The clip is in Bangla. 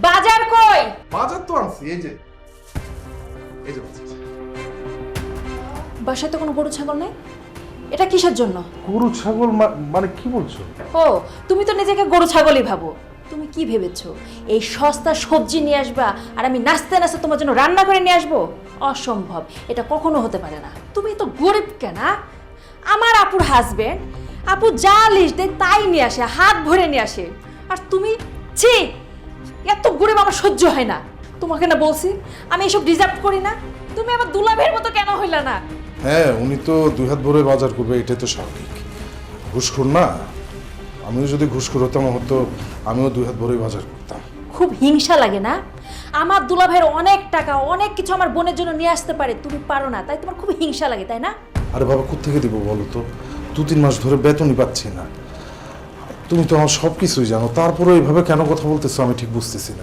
বাজার কই? বাজার তো আনছি এই যে। এই যে বাজার। বাসায় তো কোনো গরু ছাগল নেই? এটা কিসের জন্য? গরু ছাগল মা- মানে কি বলছো? ও তুমি তো নিজেকে গরু ছাগলই ভাবো। তুমি কি ভেবেছো? এই সস্তা সবজি নিয়ে আসবা আর আমি নাচতে নাচতে তোমার জন্য রান্না করে নিয়ে আসব? অসম্ভব। এটা কখনো হতে পারে না। তুমি তো গরিব কেনা আমার আপুর হাজবেন্ড আপু যা লিস্ট দেয় তাই নিয়ে আসে হাত ভরে নিয়ে আসে। আর তুমি ছি! এত গরিব আমার সহ্য হয় না। তোমাকে না বলছি আমি এসব ডিজার্ভ করি না। তুমি আবার দুলাভের মতো কেন হইলা না? হ্যাঁ উনি তো দুই হাত ভরে বাজার করবে এটাই তো স্বাভাবিক। ঘুষখোর না? আমিও যদি ঘুষখোর হতাম হতো আমিও দুই হাত ভরে বাজার করতাম। খুব হিংসা লাগে না? আমার দুলাভাইয়ের অনেক টাকা অনেক কিছু আমার বোনের জন্য নিয়ে আসতে পারে তুমি পারো না তাই তোমার খুব হিংসা লাগে তাই না? আরে বাবা কোথেকে দিব বলো তো? দু তিন মাস ধরে বেতনই পাচ্ছি না। তুমি তো আমার সব কিছুই জানো। তারপরে এইভাবে কেন কথা বলতেছো আমি ঠিক বুঝতেছি না।